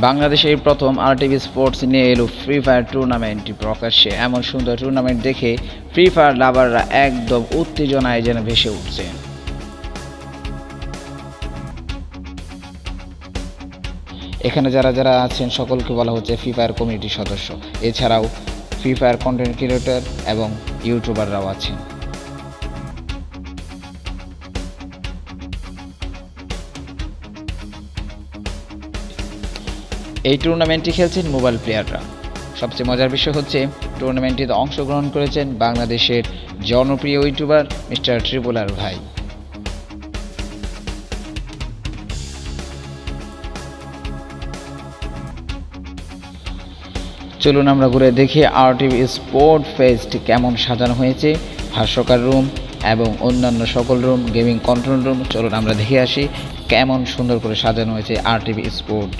বাংলাদেশে এই প্রথম আরটিভি স্পোর্টস নিয়ে এলো ফ্রি ফায়ার টুর্নামেন্টটি প্রকাশ্যে। এমন সুন্দর টুর্নামেন্ট দেখে ফ্রি ফায়ার লাভাররা একদম উত্তেজনায় যেন ভেসে উঠছে। এখানে যারা যারা আছেন, সকলকে বলা হচ্ছে ফ্রি ফায়ার কমিটির সদস্য। এছাড়াও ফ্রি ফায়ার কন্টেন্ট ক্রিয়েটর এবং ইউটিউবাররাও আছেন। এই টুর্নামেন্টটি খেলছেন মোবাইল প্লেয়াররা সবচেয়ে মজার বিষয় হচ্ছে টুর্নামেন্টটিতে অংশগ্রহণ করেছেন বাংলাদেশের জনপ্রিয় ইউটিউবার মিস্টার ট্রিপোলার ভাই। চলুন আমরা ঘুরে দেখি আরটিভি স্পোর্ট ফেস্ট কেমন সাজানো হয়েছে, ভাষ্যকার রুম এবং অন্যান্য সকল রুম গেমিং কন্ট্রোল রুম চলুন আমরা দেখে আসি কেমন সুন্দর করে সাজানো হয়েছে আরটিভি স্পোর্ট